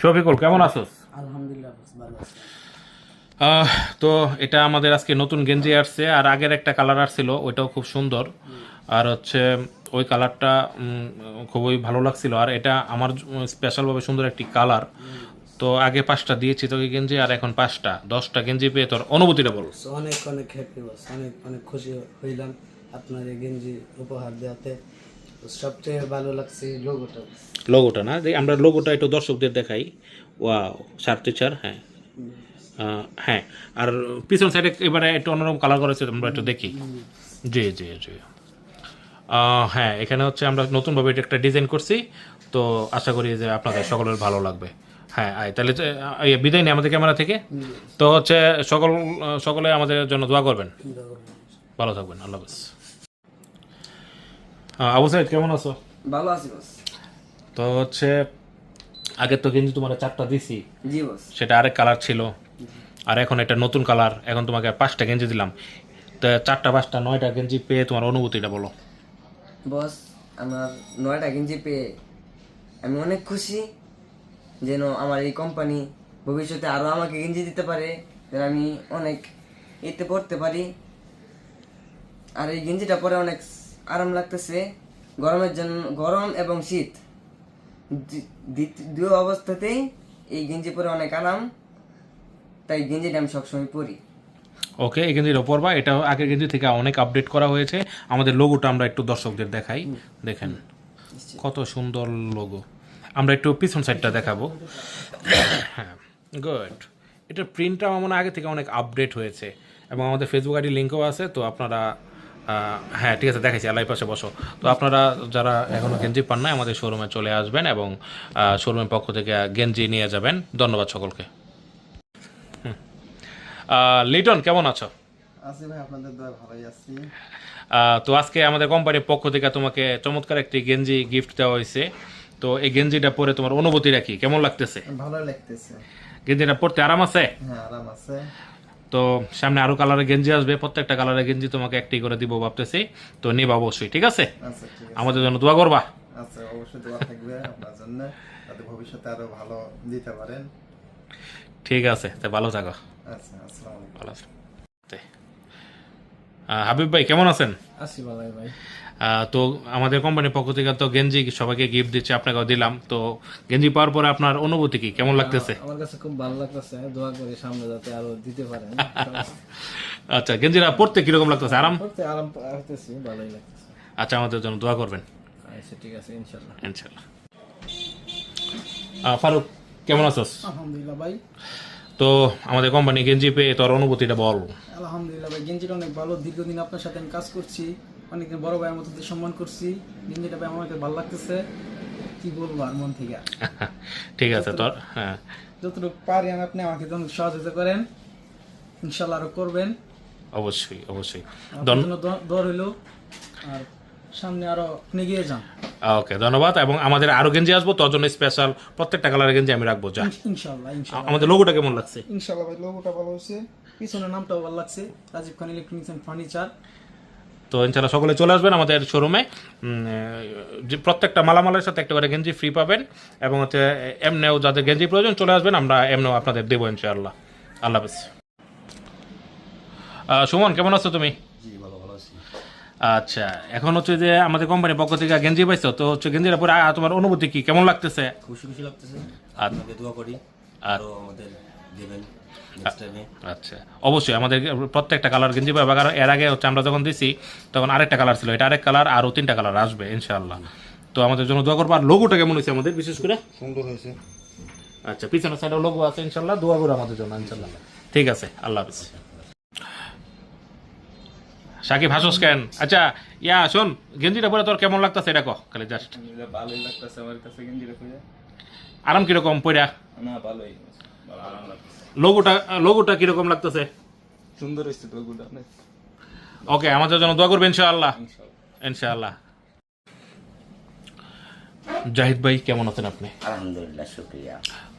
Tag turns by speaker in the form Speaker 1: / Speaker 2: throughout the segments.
Speaker 1: শফিকুল কেমন আছোস?
Speaker 2: আলহামদুলিল্লাহ ভালো আছি।
Speaker 1: তো এটা আমাদের আজকে নতুন গেঞ্জি আসছে আর আগের একটা কালার আসছিল ওইটাও খুব সুন্দর। আর হচ্ছে ওই কালারটা খুবই ভালো লাগছিল আর এটা আমার স্পেশালভাবে সুন্দর একটি কালার। তো আগে পাঁচটা দিয়েছি তোকে গেঞ্জি আর এখন পাঁচটা। দশটা গেঞ্জি পেয়ে তোর অনুভূতিটা বল।
Speaker 2: অনেক অনেক হ্যাপি অনেক অনেক খুশি হইলাম আপনার এই গেঞ্জি উপহার দেওয়াতে। সবচেয়ে ভালো লাগছে লোগোটা
Speaker 1: লোগোটা না? আমরা লোগোটা একটু দর্শকদের দেখাই। ওয়াও সার টিচার হ্যাঁ। হ্যাঁ আর পিছন সাইডে এবারে একটু অন্যরকম কালার করেছে আমরা একটু দেখি। জি জি জি। হ্যাঁ এখানে হচ্ছে আমরা নতুনভাবে এটা একটা ডিজাইন করছি। তো আশা করি যে আপনাদের সকলের ভালো লাগবে। হ্যাঁ আয় তাহলে যে, এই বিদায় নেই আমাদের ক্যামেরা থেকে। তো হচ্ছে সকল সকলে আমাদের জন্য দোয়া করবেন। ভালো থাকবেন আল্লাহ হাফেজ। আবু সাইদ কেমন আছো?
Speaker 3: ভালো আছি বস
Speaker 1: তো হচ্ছে আগের তো গেঞ্জি তোমার চারটা দিছি।
Speaker 3: জি বস
Speaker 1: সেটা আরেক কালার ছিল। আর এখন এটা নতুন কালার এখন তোমাকে পাঁচটা গেঞ্জি দিলাম। তো চারটা পাঁচটা নয়টা গেঞ্জি পেয়ে তোমার অনুভূতিটা বলো।
Speaker 3: বস আমার নয়টা গেঞ্জি পেয়ে আমি অনেক খুশি যেন আমার এই কোম্পানি ভবিষ্যতে আরও আমাকে গেঞ্জি দিতে পারে যেন আমি অনেক এতে পড়তে পারি। আর এই গেঞ্জিটা পরে অনেক আরাম লাগতেছে। গরমের জন্য গরম এবং শীত। দি- দুই অবস্থাতেই এই গেঞ্জি পরে অনেক আরাম। তাই গেঞ্জিটা আমি সবসময় পরি।
Speaker 1: ওকে এই গেঞ্জির ওপর বা এটা আগের গেঞ্জি থেকে অনেক আপডেট করা হয়েছে। আমাদের লোগোটা আমরা একটু দর্শকদের দেখাই। দেখেন। কত সুন্দর লোগো আমরা একটু পিছন সাইডটা দেখাবো। হ্যাঁ গুড এটার প্রিন্টটা আমার মনে আগে থেকে অনেক আপডেট হয়েছে। এবং আমাদের ফেসবুক আইডি লিঙ্কও আছে তো আপনারা হ্যাঁ ঠিক আছে দেখাইছি আলাই পাশে বসো। তো আপনারা যারা এখনও গেঞ্জি পান না আমাদের শোরুমে চলে আসবেন এবং শোরুমের পক্ষ থেকে গেঞ্জি নিয়ে যাবেন। ধন্যবাদ সকলকে। লিটন কেমন আছো?
Speaker 4: আছি ভাই আপনাদের দয়া ভালোই আছি।
Speaker 1: তো আজকে আমাদের কোম্পানির পক্ষ থেকে তোমাকে চমৎকার একটি গেঞ্জি গিফট দেওয়া হয়েছে। তো এই গেঞ্জিটা পরে তোমার অনুভূতিটা কি? কেমন লাগতেছে?
Speaker 4: ভালো লাগতেছে।
Speaker 1: গেঞ্জিটা পরতে আরাম আছে?
Speaker 4: হ্যাঁ আরাম আছে।
Speaker 1: তো সামনে আরও কালারের গেঞ্জি আসবে প্রত্যেকটা কালারের গেঞ্জি তোমাকে একটি করে দিব ভাবতেছি। তো নিবা অবশ্যই ঠিক আছে?
Speaker 4: আচ্ছা ঠিক আছে।
Speaker 1: আমাদের জন্য দোয়া করবা।
Speaker 4: আচ্ছা অবশ্যই দোয়া থাকবে আপনার জন্য যাতে ভবিষ্যতে আরও ভালো দিতে পারেন।
Speaker 1: ঠিক আছে তো ভালো থাকো।
Speaker 4: আচ্ছা আসসালামু আলাইকুম।
Speaker 1: ভালো আছো। হাবিব ভাই কেমন আছেন?
Speaker 2: ভালো ভাই।
Speaker 1: তো আমাদের কোম্পানির পক্ষ থেকে তো গেঞ্জি সবাইকে গিফট দিচ্ছে আপনাকেও দিলাম। তো গেঞ্জি পাওয়ার পরে আপনার অনুভূতি কি? কেমন লাগতেছে?
Speaker 2: আমার কাছে খুব ভালো লাগতেছে দোয়া করি সামনে যাতে আরও দিতে পারেন।
Speaker 1: আচ্ছা গেঞ্জিটা পড়তে কীরকম লাগতেছে? আরাম?
Speaker 2: পড়তে আরাম হইতেছি ভালোই লাগতেছে।
Speaker 1: আচ্ছা আমাদের জন্য দোয়া করবেন।
Speaker 2: আচ্ছা ঠিক আছে ইনশাল্লাহ।
Speaker 1: আহ, ফারুক কেমন আছোস?
Speaker 2: আলহামদুলিল্লাহ ভাই।
Speaker 1: তো আমাদের কোম্পানি গেঞ্জি পেয়ে তোর অনুভূতিটা বল।
Speaker 5: আলহামদুলিল্লাহ ভাই গেঞ্জিটা অনেক ভালো। দীর্ঘদিন আপনার সাথে আমি কাজ করছি। অনেকদিন বড় ভাইয়ের মতো সম্মান করছি গেঞ্জিটা ভাই আমাকে ভালো লাগতেছে। কি বলব আর মন থেকে?
Speaker 1: ঠিক আছে তোর হ্যাঁ।
Speaker 5: যতটুকু পারি আমি আপনি আমাকে তখন সহযোগিতা করেন ইনশাল্লাহ আরও করবেন।
Speaker 1: অবশ্যই অবশ্যই।
Speaker 5: দর হইল আর সামনে আরও আপনি গিয়ে যান
Speaker 1: ওকে ধন্যবাদ এবং আমাদের আরও গেঞ্জি আসব তোর জন্য স্পেশাল প্রত্যেকটা কালারের গেঞ্জি আমি রাখব যা।
Speaker 5: ইনশাল্লাহ ইনশাল্লাহ।
Speaker 1: আমাদের লোগোটা কেমন লাগছে?
Speaker 5: ইনশাল্লাহ ভাই লোগোটা ভালো হয়েছে। পিছনের নামটাও ভালো লাগছে Rajib Khan electronics and furniture
Speaker 1: তো ইনশাল্লাহ সকলে চলে আসবেন আমাদের শোরুমে যে প্রত্যেকটা মালামালের সাথে একটা করে গেঞ্জি ফ্রি পাবেন এবং হচ্ছে এমনেও যাদের গেঞ্জি প্রয়োজন চলে আসবেন আমরা এমনেও আপনাদের দেবো ইনশাআল্লাহ। আল্লাহ হাফেজ। সুমন কেমন আছো তুমি? আচ্ছা এখন হচ্ছে যে আমাদের কোম্পানির পক্ষ থেকে গেঞ্জি পাইছো তো হচ্ছে গেঞ্জির পরে তোমার অনুভূতি কি? কেমন লাগতেছে?
Speaker 6: খুশি খুশি লাগতেছে।
Speaker 1: আর
Speaker 6: আপনাকে দোয়া করি। আরও আমাদের দেবেন।
Speaker 1: আচ্ছা অবশ্যই আমাদের প্রত্যেকটা কালার গেঞ্জি পাবে কারণ এর আগে হচ্ছে আমরা যখন দিছি তখন আরেকটা কালার ছিল এটা আরেক কালার আরও তিনটা কালার আসবে ইনশাআল্লাহ। তো আমাদের জন্য দোয়া করব আর লোগোটা কেমন হয়েছে আমাদের বিশেষ করে?
Speaker 4: সুন্দর হয়েছে।
Speaker 1: আচ্ছা পিছনের সাইডে লোগো আছে ইনশাল্লাহ দোয়া করো আমাদের জন্য ইনশাল্লাহ ঠিক আছে আল্লাহ হাফিজ। সাকিব হাসোস কেন? আচ্ছা ইয়া শোন গেঞ্জিটা পরে তোর কেমন লাগতেছে এটা কহ খালি জাস্ট
Speaker 7: ভালোই লাগতেছে আমার কাছে গেঞ্জিটা খুঁজে
Speaker 1: আরাম কীরকম পইরা?
Speaker 7: না ভালোই ভালো আরাম লাগতেছে
Speaker 1: লোগোটা লোগোটা কীরকম লাগতেছে?
Speaker 7: সুন্দর হয়েছে আপনার
Speaker 1: ওকে আমাদের জন্য দোয়া করবেন ইনশাআল্লাহ। ইনশাআল্লাহ। জাহিদ ভাই কেমন আছেন আপনি?
Speaker 8: আলহামদুলিল্লাহ শুক্রিয়া।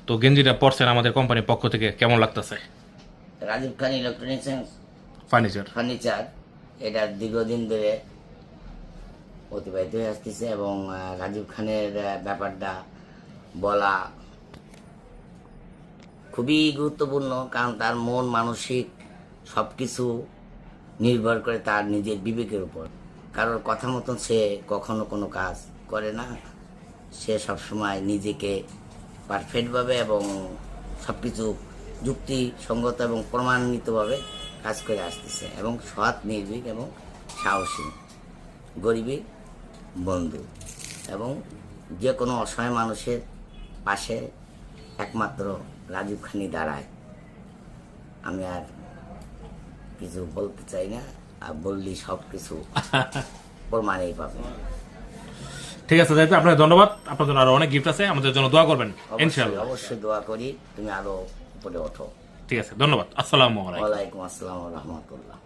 Speaker 1: তো গেঞ্জিটা পরছেন আমাদের কোম্পানির পক্ষ থেকে কেমন লাগতেছে?
Speaker 8: Rajib Khan electronics
Speaker 1: furniture
Speaker 8: furniture এটা দীর্ঘদিন ধরে অতিবাহিত হয়ে আসতেছে এবং রাজীব খানের ব্যাপারটা বলা খুবই গুরুত্বপূর্ণ, কারণ তার মন, মানসিক সব কিছু নির্ভর করে তার নিজের বিবেকের উপর। কারোর কথা মতন সে কখনো কোনো কাজ করে না। সে সবসময় নিজেকে পারফেক্টভাবে এবং সব কিছু যুক্তিসঙ্গত এবং প্রমাণিতভাবে কাজ করে আসতেছে এবং সৎ, নির্ভীক এবং সাহসী গরিবের বন্ধু এবং যে কোনো অসহায় মানুষের পাশে একমাত্র রাজীব খানি দাঁড়ায়। আমি আর কিছু বলতে চাই না আর বললি সব কিছু প্রমাণেই পাবে।
Speaker 1: ঠিক আছে যাইতে আপনার ধন্যবাদ। আপনার জন্য আরও অনেক গিফট আছে আমাদের জন্য দোয়া করবেন ইনশাআল্লাহ।
Speaker 8: অবশ্যই দোয়া করি তুমি আরও উপরে ওঠো।
Speaker 1: ঠিক আছে ধন্যবাদ। আসসালামু আলাইকুম।
Speaker 8: ওয়ালাইকুম আসসালাম রহমতুল্লাহ।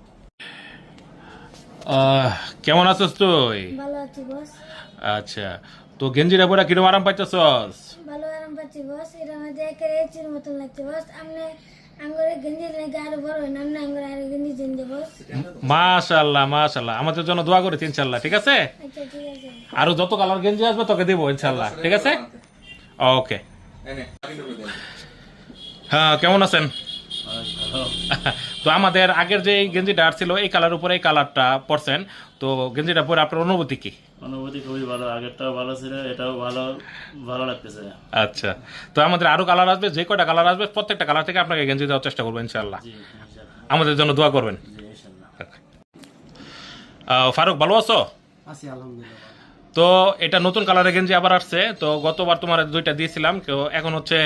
Speaker 1: আহ, কেমন আছিস তুই?
Speaker 9: ভালো আছি বস।
Speaker 1: আচ্ছা তো গেঞ্জিটা পরে কিরম আরাম পাইতেছস?
Speaker 9: ভালো আরাম পাচ্ছি বস। মধ্যে একের মতন লাগছে বস। আপনি
Speaker 1: মাশাআল্লাহ আমাদের জন্য দোয়া করেছি ইনশাআল্লাহ ঠিক আছে?
Speaker 9: আচ্ছা
Speaker 1: আরও যত কালার গেঞ্জি আসবে তোকে দেবো ইনশাআল্লাহ ঠিক আছে? ওকে। হ্যাঁ কেমন আছেন? তো আমাদের আগের যে গেঞ্জিটা ছিল এই কালার উপরে এই কালারটা পরছেন। তো গেঞ্জিটা পরে আপনার অনুভূতি কি?
Speaker 10: অনুভূতি খুবই ভালো আগেরটাও ভালো ছিল এটাও ভালো ভালো লাগতেছে।
Speaker 1: আচ্ছা। তো আমাদের আরও কালার আসবে যে কয়টা কালার আসবে প্রত্যেকটা কালার থেকে আপনাকে গেঞ্জি দেওয়ার চেষ্টা করব
Speaker 10: ইনশাল্লাহ
Speaker 1: আমাদের জন্য দোয়া করবেন। আহ, ফারুক ভালো আছো?
Speaker 2: আছি আলহামদুলিল্লাহ।
Speaker 1: তো এটা নতুন কালারের গেঞ্জি আবার আসছে। তো গতবার তোমার দুইটা দিয়েছিলাম তো এখন হচ্ছে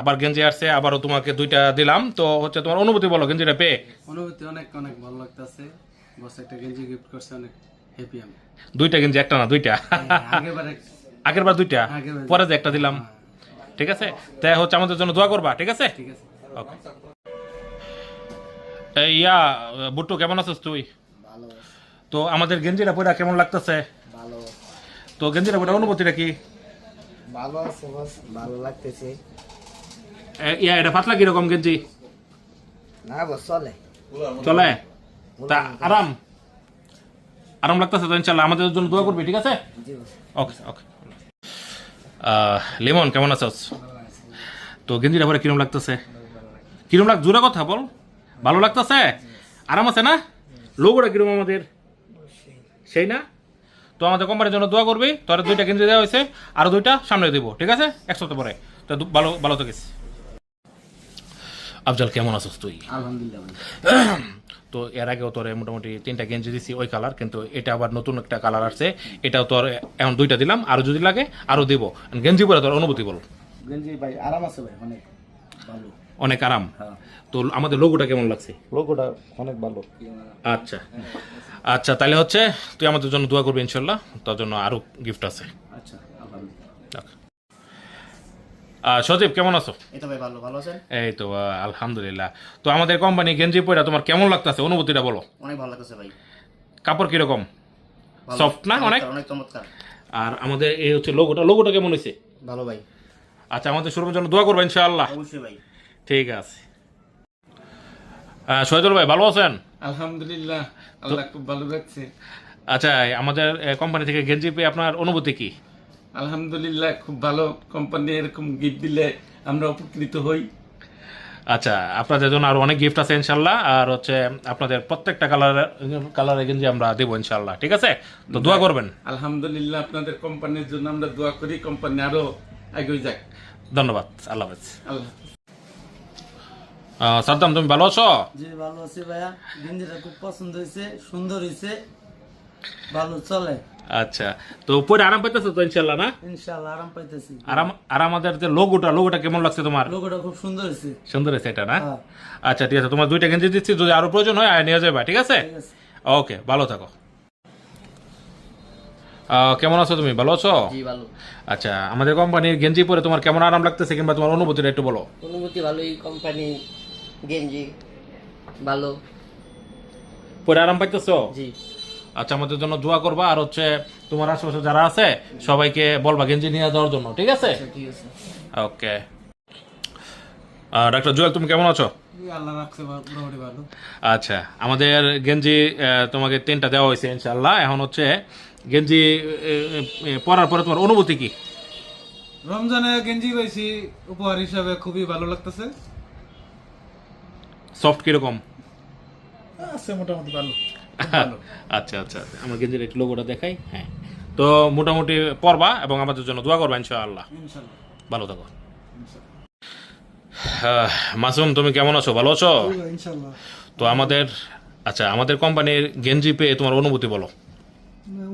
Speaker 1: আবার গেঞ্জি আসছে আবারও তোমাকে দুইটা দিলাম। তো হচ্ছে তোমার অনুভূতি বলো গেঞ্জিটা পেয়ে।
Speaker 2: অনুভূতি অনেক অনেক ভালো লাগতেছে। বস একটা গেঞ্জি গিফট করছে অনেক হ্যাপি আমি।
Speaker 1: দুইটা গেঞ্জি একটা না দুইটা?
Speaker 2: আগেবারে
Speaker 1: আগের বার দুইটা? পরে যে একটা দিলাম। ঠিক আছে? তাই হচ্ছে আমাদের জন্য দোয়া করবা ঠিক আছে?
Speaker 2: ঠিক আছে।
Speaker 1: ওকে ইয়া বুট্টু কেমন আছিস তুই? তো আমাদের গেঞ্জিটা পরে কেমন লাগতেছে?
Speaker 3: ভালো।
Speaker 1: তো গেঞ্জিটা পরে অনুভূতিটা কি?
Speaker 3: ভালো আছে বস ভালো লাগতেছে।
Speaker 1: ইয়া এটা পাতলা কীরকম গেঞ্জি?
Speaker 3: না বস চলে।
Speaker 1: চলে? তা আরাম। আরাম লাগতেছে তো ইনশাল্লাহ আমাদের জন্য দোয়া করবি ঠিক আছে? ওকে ওকে। লিমন কেমন আছস তো গেঞ্জিটা পরে কিরম লাগতেছে? কিরম লাগ জোরে কথা বল। ভালো লাগতেছে? আরাম আছে না? লোগোটা কিরম আমাদের? সেই না? তো আমাদের কোম্পানির জন্য দোয়া করবি তোর দুইটা গেঞ্জি দেওয়া হয়েছে আর দুইটা সামনে দিব ঠিক আছে? এক সপ্তাহ পরে। তো ভালো ভালো থাকিস আফজাল কেমন আছিস তুই?
Speaker 3: আলহামদুলিল্লাহ
Speaker 1: তো এর আগেও তোর মোটামুটি তিনটা গেঞ্জি দিছি ওই কালার কিন্তু এটা আবার নতুন একটা কালার আসছে। এটাও তোর এখন দুইটা দিলাম আরও যদি লাগে আরও দিব। গেঞ্জি পরে তোর অনুভূতি বল।
Speaker 2: গেঞ্জি ভাই আরাম আছে ভাই অনেক ভালো।
Speaker 1: অনেক আরাম। তো আমাদের লোগোটা কেমন লাগছে?
Speaker 2: লোগোটা অনেক ভালো।
Speaker 1: আচ্ছা। আচ্ছা তাহলে হচ্ছে তুই আমাদের জন্য দোয়া করবি ইনশাল্লাহ তার জন্য আরও গিফট আছে।
Speaker 2: আচ্ছা
Speaker 1: সজীব কেমন আছো?
Speaker 3: এই তো ভালো ভালো আছেন?
Speaker 1: এই তো আলহামদুলিল্লাহ। তো আমাদের কোম্পানি গেঞ্জি পরে তোমার কেমন লাগতেছে? অনুভূতিটা বলো।
Speaker 3: অনেক ভালো লাগতেছে ভাই।
Speaker 1: কাপড় কীরকম? সফট না অনেক?
Speaker 3: অনেক চমৎকার।
Speaker 1: আর আমাদের এই হচ্ছে লোগোটা লোগোটা কেমন হয়েছে
Speaker 3: ভালো ভাই।
Speaker 1: আচ্ছা আমাদের শুরুর জন্য দোয়া করব ইনশাআল্লাহ।
Speaker 3: অবশ্যই ভাই।
Speaker 1: ঠিক আছে। সজল ভাই ভালো আছেন?
Speaker 7: আলহামদুলিল্লাহ আল্লাহ খুব ভালো লাগছে
Speaker 1: আচ্ছা আমাদের কোম্পানি থেকে গেঞ্জি পেয়ে আপনার অনুভূতি কি?
Speaker 7: আলহামদুলিল্লাহ খুব ভালো। কোম্পানি এরকম গিফট দিলে আমরা উপকৃত হই।
Speaker 1: আচ্ছা আপনাদের জন্য আরও অনেক গিফট আছে ইনশাল্লাহ। আর হচ্ছে আপনাদের প্রত্যেকটা কালার কালারের গেঞ্জি আমরা দেবো ইনশাল্লাহ ঠিক আছে? তো দোয়া করবেন।
Speaker 7: আলহামদুলিল্লাহ আপনাদের কোম্পানির জন্য আমরা দোয়া করি। কোম্পানি আরও এগিয়ে যাক।
Speaker 1: ধন্যবাদ আল্লাহ হাফেজ।
Speaker 7: আল্লাহ
Speaker 1: সাদ্দাম তুমি ভালো আছো?
Speaker 5: জি ভালো আছি ভাইয়া। গেঞ্জিটা খুব পছন্দ হয়েছে সুন্দর হয়েছে ভালো চলে।
Speaker 1: আচ্ছা তো পরে আরাম পাইতেছো তো ইনশাল্লাহ না?
Speaker 5: ইনশাআল্লাহ আরাম পাইতেছি।
Speaker 1: আরাম আর আমাদের যে লোগোটা লোগোটা কেমন লাগছে তোমার?
Speaker 5: লোগোটা খুব সুন্দর হয়েছে।
Speaker 1: সুন্দর হয়েছে এটা না?
Speaker 5: হ্যাঁ।
Speaker 1: আচ্ছা ঠিক আছে তোমার দুইটা গেঞ্জি দিচ্ছি যদি আরও প্রয়োজন হয় নিয়ে যাবে ঠিক আছে? ওকে ভালো থাকো। কেমন আছো তুমি? ভালো আছো?
Speaker 3: জি ভালো।
Speaker 1: আচ্ছা আমাদের কোম্পানির গেঞ্জি পরে তোমার কেমন আরাম লাগতেছে কিংবা তোমার অনুভূতিটা একটু বলো।
Speaker 3: অনুভূতি ভালোই কোম্পানি গেঞ্জি ভালো
Speaker 1: পরে আরাম পাইতেছো?
Speaker 3: জি।
Speaker 1: আচ্ছা আমাদের জন্য দোয়া করবা। আর হচ্ছে তোমার আশেপাশে যারা আছে সবাইকে বলবা গেঞ্জি নিয়ে যাওয়ার জন্য ঠিক আছে?
Speaker 3: ঠিক আছে।
Speaker 1: ওকে। ডাক্তার জুয়েল তুমি কেমন আছো?
Speaker 5: আল্লাহ রাখছে মোটামুটি ভালো।
Speaker 1: আচ্ছা আমাদের গেঞ্জি আহ, তোমাকে তিনটা দেওয়া হয়েছে ইনশাল্লাহ এখন হচ্ছে গেঞ্জি পরার পরে তোমার অনুভূতি কি?
Speaker 5: রমজানে গেঞ্জি পাইছি উপহার হিসাবে খুবই ভালো লাগতেছে।
Speaker 1: সফট কীরকম?
Speaker 5: আছে মোটামুটি ভালো।
Speaker 1: আচ্ছা আচ্ছা আমার গেঞ্জির একটু লোগোটা দেখাই। হ্যাঁ। তো মোটামুটি পড়বা এবং আমাদের জন্য দোয়া করবা ইনশাআল্লাহ। ভালো থাকো। মাসুম তুমি কেমন আছো? ভালো আছো? তো আমাদের আচ্ছা আমাদের কোম্পানির গেঞ্জি পেয়ে তোমার অনুভূতি বলো।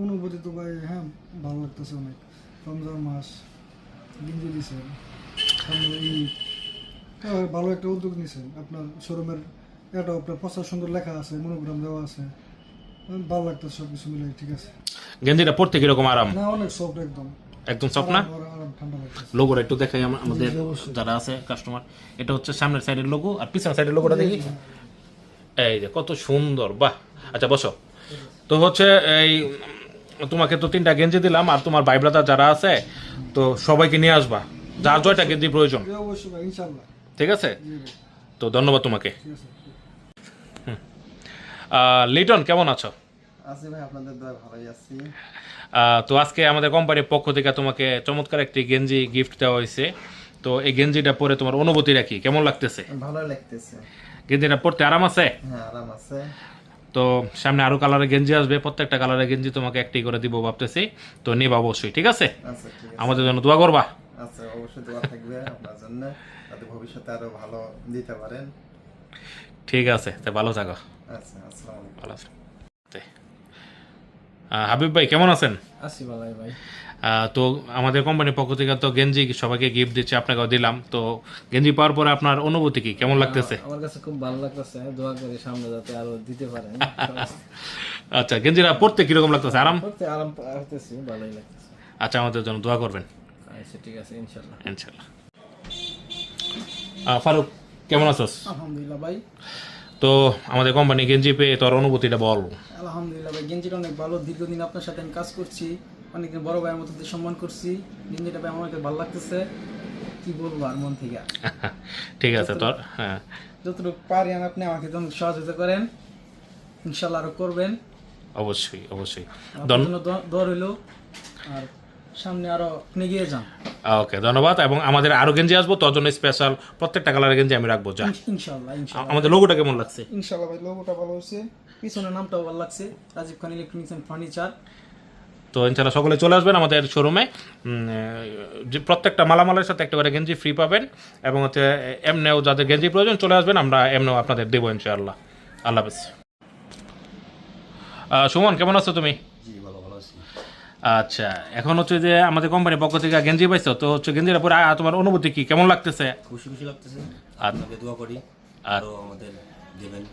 Speaker 5: অনুভূতি তো ভাই হ্যাঁ ভালো লাগতেছে অনেক। রমজান মাস গেঞ্জি হ্যাঁ, ভালো একটা উদ্যোগ নিয়েছেন আপনার শোরুমের এটা আপনার প্রচার সুন্দর লেখা আছে মনোগ্রাম দেওয়া আছে। ভালো লাগতেছে সব কিছু মিলে ঠিক আছে।
Speaker 1: গেঞ্জিটা পড়তে কীরকম আরাম?
Speaker 5: না অনেক সফট একদম।
Speaker 1: একদম সফট না? লোগোটা একটু দেখাই আমাদের যারা আছে কাস্টমার এটা হচ্ছে সামনের সাইডের লোগো আর পিছনের সাইডের লোগোটা দেখি। এই যে কত সুন্দর বাহ! আচ্ছা বসো। তো হচ্ছে এই তোমাকে তো তিনটা গেঞ্জি দিলাম আর তোমার ভাই ব্রাদার যারা আছে তো সবাইকে নিয়ে আসবা। যার জয়টা গেঞ্জি প্রয়োজন।
Speaker 5: অবশ্যই ভাই ইনশাল্লাহ
Speaker 1: ঠিক আছে? তো ধন্যবাদ তোমাকে। লিটন কেমন আছো?
Speaker 4: আছি ভাই আপনাদের দয়া ভালোই আছি।
Speaker 1: তো আজকে আমাদের কোম্পানির পক্ষ থেকে তোমাকে চমৎকার একটি গেঞ্জি গিফট দেওয়া হয়েছে। তো এই গেঞ্জিটা পরে তোমার অনুভূতিটা কি? কেমন লাগতেছে?
Speaker 4: ভালোই লাগতেছে।
Speaker 1: গেঞ্জিটা পরতে আরাম আছে?
Speaker 4: হ্যাঁ আরাম আছে।
Speaker 1: তো সামনে আরও কালারের গেঞ্জি আসবে। প্রত্যেকটা কালারের গেঞ্জি তোমাকে একটি করে দিব ভাবতেছি। তো নিবা অবশ্যই ঠিক আছে?
Speaker 4: আচ্ছা ঠিক আছে।
Speaker 1: আমাদের জন্য দোয়া করবা।
Speaker 4: আচ্ছা অবশ্যই দোয়া থাকবে আপনার জন্য। যাতে ভবিষ্যতে আরও ভালো দিতে পারেন।
Speaker 1: ঠিক আছে তো ভালো থাকো।
Speaker 4: আচ্ছা আসসালামু আলাইকুম।
Speaker 1: ভালো আছো। আহ, হাবিব ভাই কেমন আছেন?
Speaker 5: আসি ভালাই ভাই।
Speaker 1: তো আমাদের কোম্পানির পক্ষ থেকে তো গেঞ্জি সবাইকে গিফট দিচ্ছে আপনাকেও দিলাম। তো গেঞ্জি পাওয়ার পরে আপনার অনুভূতি কি? কেমন লাগতেছে?
Speaker 5: আমার কাছে খুব ভালো লাগতেছে দোয়া করে সামনে যাতে আরও দিতে পারেন।
Speaker 1: আচ্ছা গেঞ্জিটা পরতে কীরকম লাগতেছে? আরাম?
Speaker 5: করতে আরাম পাইতেছি ভালোই লাগতেছে।
Speaker 1: আচ্ছা আমাদের জন্য দোয়া করবেন।
Speaker 5: আচ্ছা ঠিক আছে ইনশাল্লাহ।
Speaker 1: ইনশাল্লাহ। আহ, ফারুক কেমন আছোস?
Speaker 5: আলহামদুলিল্লাহ ভাই।
Speaker 1: তো আমাদের কোম্পানি গেঞ্জি পেয়ে তোর অনুভূতিটা বল।
Speaker 5: আলহামদুলিল্লাহ ভাই গেঞ্জিটা অনেক ভালো। দীর্ঘদিন আপনার সাথে আমি কাজ করছি অনেকদিন বড় ভাইয়ের মতো দিয়ে সম্মান করছি। গেঞ্জিটা ভাই আমার ভালো লাগতেছে। কি বলব আর মন থেকে?
Speaker 1: ঠিক আছে তোর হ্যাঁ।
Speaker 5: যতটুকু পারি আমি আপনি আমাকে সহযোগিতা করেন ইনশাল্লাহ আরও করবেন।
Speaker 1: অবশ্যই অবশ্যই।
Speaker 5: দোয়া- দোয়া আর সামনে আরও আপনি গিয়ে যান
Speaker 1: ওকে ধন্যবাদ। এবং আমাদের আরও গেঞ্জি আসব তোর জন্য স্পেশাল প্রত্যেকটা কালারের গেঞ্জি আমি রাখব যা।
Speaker 5: ইনশাল্লাহ
Speaker 1: আমাদের লোগোটা কেমন লাগছে?
Speaker 5: ইনশাল্লাহ ভাই লোগোটা ভালো হয়েছে। পিছনের নামটাও ভালো লাগছে। Rajib Khan electronics and furniture
Speaker 1: তো ইনশাল্লাহ সকলে চলে আসবেন আমাদের শোরুমে যে প্রত্যেকটা মালামালের সাথে একটা করে গেঞ্জি ফ্রি পাবেন। এবং হচ্ছে এমনেও যাদের গেঞ্জি প্রয়োজন চলে আসবেন আমরা এমনেও আপনাদের দেবো ইনশাআল্লাহ। আল্লাহ হাফেজ। সুমন কেমন আছো তুমি? আচ্ছা এখন হচ্ছে যে আমাদের কোম্পানির পক্ষ থেকে গেঞ্জি পাইছো তো হচ্ছে গেঞ্জির পরে তোমার অনুভূতি কি? কেমন লাগতেছে?
Speaker 6: খুশি খুশি লাগতেছে।
Speaker 1: আর
Speaker 6: আপনাকে দোয়া করি আরও আমাদের দেবেন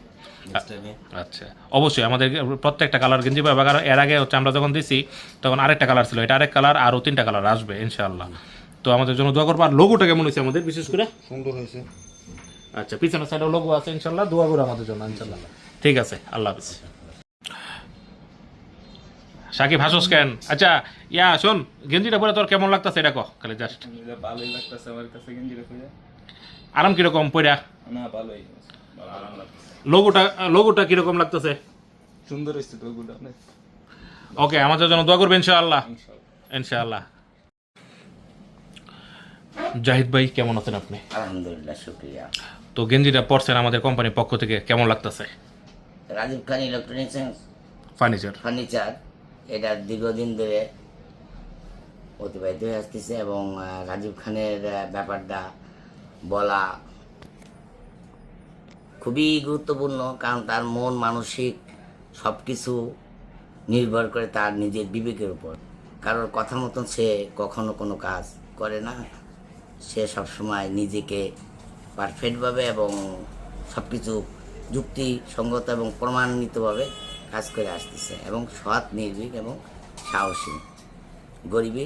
Speaker 1: আচ্ছা অবশ্যই আমাদের প্রত্যেকটা কালার গেঞ্জি পাবে কারণ এর আগে হচ্ছে আমরা যখন দিছি তখন আরেকটা কালার ছিল এটা আরেক কালার আরও তিনটা কালার আসবে ইনশাআল্লাহ। তো আমাদের জন্য দোয়া করব আর লোগোটা কেমন হয়েছে আমাদের বিশেষ করে?
Speaker 4: সুন্দর হয়েছে।
Speaker 1: আচ্ছা পিছনের সাইডে লোগো আছে ইনশাল্লাহ দোয়া করো আমাদের জন্য ইনশাল্লাহ ঠিক আছে আল্লাহ হাফিজ। সাকিব হাসোস কেন? আচ্ছা ইয়া শোন গেঞ্জিটা পরে তোর কেমন লাগতেছে এটা কহ খালি জাস্ট
Speaker 7: ভালোই লাগতেছে আমার কাছে গেঞ্জিটা খুঁজে
Speaker 1: আরাম কীরকম পইরা?
Speaker 7: না ভালোই আরাম লাগতেছে।
Speaker 1: লোগোটা লোগোটা কীরকম লাগতেছে?
Speaker 7: সুন্দর তো ওগুলো
Speaker 1: ওকে আমাদের জন্য দোয়া করবে ইনশাআল্লাহ। ইনশাআল্লাহ। জাহিদ ভাই কেমন আছেন আপনি?
Speaker 8: আলহামদুলিল্লাহ শুক্রিয়া।
Speaker 1: তো গেঞ্জিটা পরছেন আমাদের কোম্পানির পক্ষ থেকে কেমন লাগতেছে?
Speaker 8: Rajib Khan electronics
Speaker 1: furniture
Speaker 8: furniture. এটা দীর্ঘদিন ধরে অতিবাহিত হয়ে আসতেছে এবং রাজীব খানের ব্যাপারটা বলা খুবই গুরুত্বপূর্ণ কারণ তার মন, মানসিক সব কিছু নির্ভর করে তার নিজের বিবেকের উপর। কারোর কথা মতন সে কখনো কোনো কাজ করে না। সে সবসময় নিজেকে পারফেক্টভাবে এবং সব কিছু যুক্তিসঙ্গত এবং প্রমাণিতভাবে কাজ করে আসতেছে এবং সৎ নির্ভীক এবং সাহসী গরিবী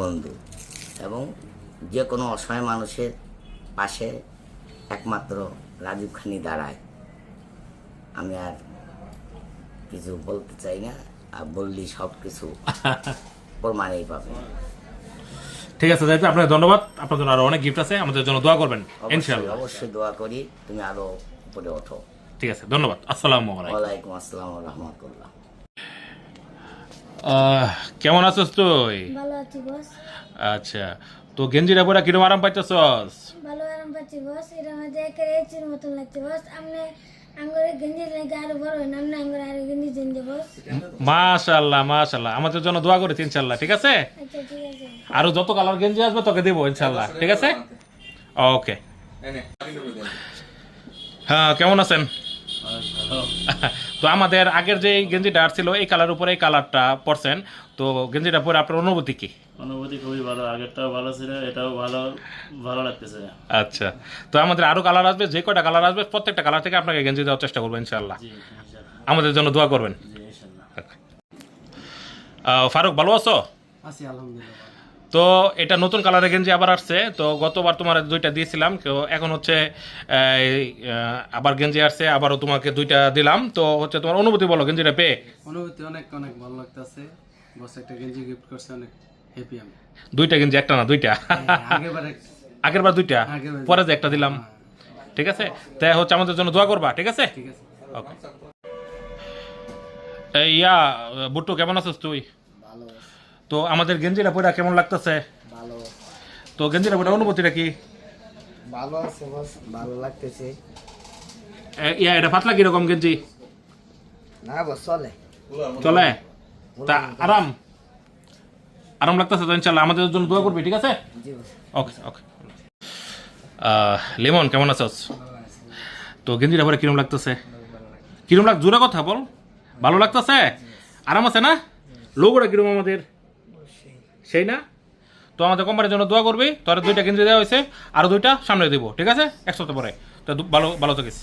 Speaker 8: বন্ধু এবং যে কোনো অসহায় মানুষের পাশে একমাত্র রাজীব খানি দাঁড়ায়। আমি আর কিছু বলতে চাই না আর বললি সব কিছু প্রমাণেই পাবে।
Speaker 1: ঠিক আছে ভাই, আপনাকে ধন্যবাদ। আপনার জন্য আরও অনেক গিফট আছে আমাদের জন্য দোয়া করবেন
Speaker 8: অবশ্যই
Speaker 1: ইনশাআল্লাহ।
Speaker 8: অবশ্যই দোয়া করি তুমি আরও উপরে ওঠো।
Speaker 1: ঠিক আছে ধন্যবাদ। আসসালামু আলাইকুম।
Speaker 8: ওয়ালাইকুম আসসালাম রহমতুল্লাহ।
Speaker 1: আহ, কেমন আছিস তুই?
Speaker 9: ভালো আছি বস।
Speaker 1: আচ্ছা তো গেঞ্জিটা পরে কিরম আরাম পাইতেছস?
Speaker 9: ভালো আরাম পাচ্ছি বস এটার মধ্যে একেবারে এচির মতন লাগছে বস। আপনি আঙ্গুরে গেঞ্জি লাগে আরও বড় আপনি আঙ্গুরে আরও গেঞ্জি চেন যে বস
Speaker 1: মাশাল্লাহ মাশাল্লাহ আমাদের জন্য দোয়া করিস ইনশাল্লাহ ঠিক আছে?
Speaker 9: আচ্ছা ঠিক আছে।
Speaker 1: আরও যত কালার গেঞ্জি আসবে তোকে দেবো ইনশাল্লাহ ঠিক আছে? ওকে হ্যাঁ কেমন আছেন? তো আমাদের আগের যে গেঞ্জিটা ছিল এই কালার উপরে এই কালারটা পরছেন। তো গেঞ্জিটা পরে আপনার অনুভূতি কি?
Speaker 10: অনুভূতি খুবই ভালো আগেরটাও ভালো ছিল এটাও ভালো ভালো লাগতেছে।
Speaker 1: আচ্ছা তো আমাদের আরও কালার আসবে যে কয়টা কালার আসবে প্রত্যেকটা কালার থেকে আপনাকে গেঞ্জি দেওয়ার চেষ্টা করব ইনশাল্লাহ আমাদের জন্য দোয়া করবেন। আহ, ফারুক ভালো আছো?
Speaker 2: আছি আলহামদুলিল্লাহ।
Speaker 1: তো এটা নতুন কালারের গেঞ্জি আবার আসছে। তো গতবার তোমার দুইটা দিয়েছিলাম তো এখন হচ্ছে আবার গেঞ্জি আসছে আবারও তোমাকে দুইটা দিলাম। তো হচ্ছে তোমার অনুভূতি বলো গেঞ্জিটা পেয়ে
Speaker 2: অনুভূতি অনেক অনেক ভালো লাগতেছে। বস একটা গেঞ্জি গিফট করছে অনেক হ্যাপি আমি।
Speaker 1: দুইটা গেঞ্জি একটা না দুইটা?
Speaker 2: আগেবারে
Speaker 1: আগের বার দুইটা? পরে যে একটা দিলাম। ঠিক আছে? তাই হচ্ছে আমাদের জন্য দোয়া করবা ঠিক আছে?
Speaker 2: ঠিক আছে।
Speaker 1: ওকে ইয়া বুট্টু কেমন আছিস তুই? তো আমাদের গেঞ্জিটা পরে কেমন লাগতেছে?
Speaker 3: ভালো।
Speaker 1: তো গেঞ্জিটা পরে অনুভূতিটা কি?
Speaker 3: ভালো আছে বস ভালো লাগতেছে।
Speaker 1: ইয়া এটা পাতলা কীরকম গেঞ্জি?
Speaker 3: না বস চলে।
Speaker 1: চলে? তা আরাম। আরাম লাগতেছে তো ইনশাল্লাহ আমাদের জন্য দোয়া করবি ঠিক আছে?
Speaker 3: জি বস।
Speaker 1: ওকে ওকে। লেমন কেমন আছস? তো গেঞ্জিটা পরে কিরম লাগতেছে? কিরম লাগ জোরে কথা বল। ভালো লাগতেছে? আরাম আছে না? লোগোটা কিরম আমাদের? সেই না? তো আমাদের কোম্পানির জন্য দোয়া করবি তোর দুইটা গেঞ্জি দেওয়া হয়েছে আর দুইটা সামনে দিব ঠিক আছে? এক সপ্তাহ পরে। তো ভালো ভালো থাকিস।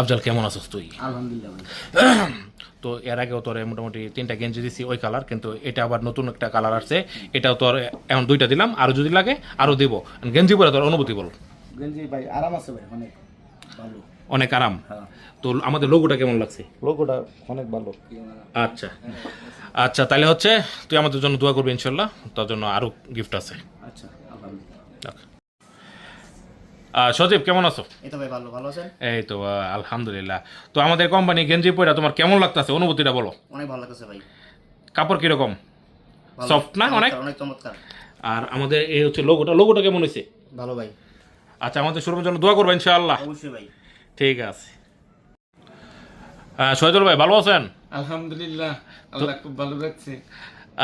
Speaker 1: আফজাল কেমন আছস তুই?
Speaker 2: আলহামদুলিল্লাহ
Speaker 1: তো এর আগেও তোর মোটামুটি তিনটা গেঞ্জি দিছি ওই কালার কিন্তু এটা আবার নতুন একটা কালার আসছে। এটাও তোর এখন দুইটা দিলাম আরও যদি লাগে আরও দিব। গেঞ্জি পরে তোর অনুভূতি বল।
Speaker 2: গেঞ্জি ভাই আরাম আছে ভাই অনেক। ভালো।
Speaker 1: অনেক আরাম। তো আমাদের লোগোটা কেমন লাগছে?
Speaker 2: লোগোটা অনেক ভালো।
Speaker 1: আচ্ছা। আচ্ছা তাহলে হচ্ছে তুই আমাদের জন্য দোয়া করবি ইনশাল্লাহ। তার জন্য আরও গিফট আছে।
Speaker 2: আচ্ছা
Speaker 1: সজীব কেমন আছো?
Speaker 2: এই তো ভালো। ভালো আছেন?
Speaker 1: এই তো আলহামদুলিল্লাহ। তো আমাদের কোম্পানি গেঞ্জি পরে তোমার কেমন লাগতেছে? অনুভূতিটা বলো।
Speaker 2: অনেক ভালো লাগতেছে ভাই।
Speaker 1: কাপড় কীরকম? সফট না অনেক?
Speaker 2: অনেক চমৎকার।
Speaker 1: আর আমাদের এই হচ্ছে লোগোটা লোগোটা কেমন হয়েছে?
Speaker 2: ভালো ভাই।
Speaker 1: আচ্ছা আমাদের শুরুর জন্য দোয়া করব ইনশাআল্লাহ।
Speaker 2: অবশ্যই ভাই।
Speaker 1: ঠিক আছে। শহীদুল ভাই ভালো আছেন?
Speaker 7: আলহামদুলিল্লাহ আল্লাহ খুব ভালো লাগছে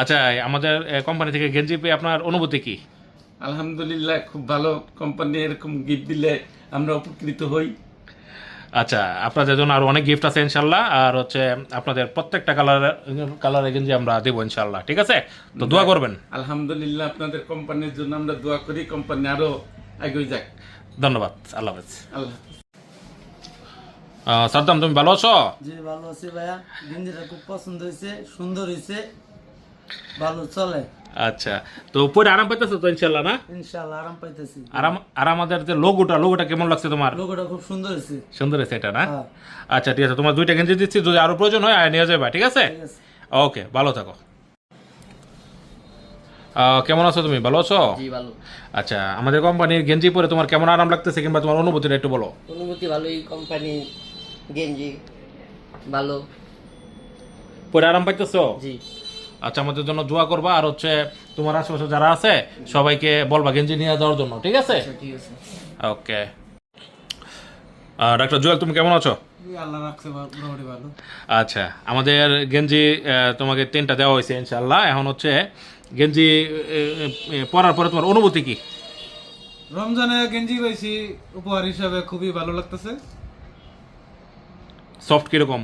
Speaker 1: আচ্ছা আমাদের কোম্পানি থেকে গেঞ্জি পেয়ে আপনার অনুভূতি কি?
Speaker 7: আলহামদুলিল্লাহ খুব ভালো কোম্পানি এরকম গিফট দিলে আমরা উপকৃত হই।
Speaker 1: আচ্ছা আপনাদের জন্য আরও অনেক গিফট আছে ইনশাল্লাহ আর হচ্ছে আপনাদের প্রত্যেকটা কালার কালারের গেঞ্জি আমরা দেবো ইনশাল্লাহ ঠিক আছে? তো দোয়া করবেন।
Speaker 7: আলহামদুলিল্লাহ আপনাদের কোম্পানির জন্য আমরা দোয়া করি কোম্পানি আরও এগিয়ে যাক।
Speaker 1: ধন্যবাদ আল্লাহ হাফেজ।
Speaker 7: আল্লাহ
Speaker 1: সাদ্দাম তুমি ভালো আছো?
Speaker 2: জি ভালো আছি ভাইয়া। গেঞ্জিটা খুব পছন্দ হয়েছে সুন্দর হয়েছে ভালো চলে।
Speaker 1: আচ্ছা তো পরে আরাম পাইতেছো তো ইনশাল্লাহ না?
Speaker 2: ইনশাআল্লাহ আরাম পাইতেছি।
Speaker 1: আরাম আর আমাদের যে লোগোটা লোগোটা কেমন লাগছে তোমার?
Speaker 2: লোগোটা খুব সুন্দর হয়েছে।
Speaker 1: সুন্দর আছে এটা না?
Speaker 2: হ্যাঁ।
Speaker 1: আচ্ছা ঠিক আছে তোমার দুইটা গেঞ্জি দিচ্ছি যদি আরও প্রয়োজন হয় নিয়ে যাবে ঠিক আছে? ওকে ভালো থাকো। কেমন আছো তুমি? ভালো আছো? আচ্ছা আমাদের কোম্পানির গেঞ্জি পরে তোমার কেমন আরাম লাগতেছে কিংবা তোমার অনুভূতিটা একটু বলো।
Speaker 3: অনুভূতি ভালোই কোম্পানি গেঞ্জি ভালো
Speaker 1: পরে আরাম পাইতেছো?
Speaker 3: জি।
Speaker 1: আচ্ছা আমাদের জন্য দোয়া করবা। আর হচ্ছে তোমার আশেপাশে যারা আছে সবাইকে বলবা গেঞ্জি নিয়ে যাওয়ার জন্য ঠিক আছে?
Speaker 3: ঠিক আছে।
Speaker 1: ওকে। ডাক্তার জুয়েল তুমি কেমন আছো?
Speaker 2: আল্লাহ রাখছে মোটামুটি ভালো।
Speaker 1: আচ্ছা আমাদের গেঞ্জি আহ, তোমাকে তিনটা দেওয়া হয়েছে ইনশাল্লাহ এখন হচ্ছে গেঞ্জি পরার পরে তোমার অনুভূতি কি?
Speaker 5: রমজানে গেঞ্জি পাইছি উপহার হিসাবে খুবই ভালো লাগতেছে।
Speaker 1: সফট কীরকম?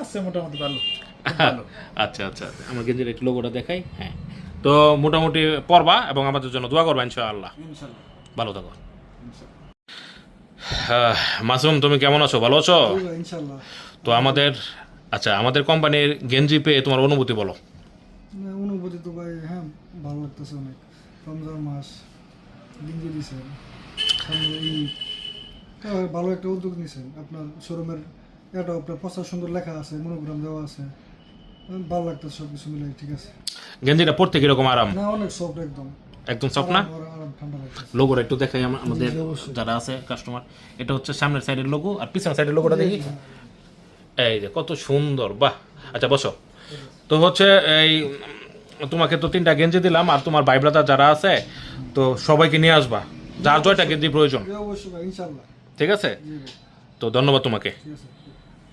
Speaker 5: আছে মোটামুটি ভালো
Speaker 1: আচ্ছা আচ্ছা আচ্ছা। আমার গেঞ্জির একটু লোগোটা দেখাই হ্যাঁ। তো মোটামুটি পরবা এবং আমাদের জন্য দোয়া করবা ইনশাআল্লাহ। ভালো থাকো। আহ, মাসুম তুমি কেমন আছো? ভালো আছো? তো আমাদের আচ্ছা আমাদের কোম্পানির গেঞ্জি পেয়ে তোমার অনুভূতি বলো।
Speaker 5: অনুভূতি তো ভাই হ্যাঁ ভালো লাগতেছে অনেক। রমজান মাস গেঞ্জি হ্যাঁ, ভালো একটা উদ্যোগ নিয়েছেন আপনার শোরুমের এটা আপনার প্রচার সুন্দর লেখা আছে মনোগ্রাম দেওয়া আছে। ভালো লাগতেছে সব কিছু মিলাই ঠিক আছে?
Speaker 1: গেঞ্জিটা পরতে কীরকম আরাম?
Speaker 5: না অনেক সফট একদম।
Speaker 1: একদম সফট না? লোগোটা একটু দেখাই আমাদের যারা আছে কাস্টমার এটা হচ্ছে সামনের সাইডের লোগো আর পিছনের সাইডের লোগোটা দেখি। এই যে কত সুন্দর বাহ! আচ্ছা বসো। তো হচ্ছে এই তোমাকে তো তিনটা গেঞ্জি দিলাম আর তোমার ভাই ব্রাদার যারা আছে তো সবাইকে নিয়ে আসবা। যার জয়টা গেঞ্জি প্রয়োজন।
Speaker 5: অবশ্যই ভাই ইনশাল্লাহ
Speaker 1: ঠিক আছে? তো ধন্যবাদ তোমাকে।
Speaker 5: ঠিক আছে।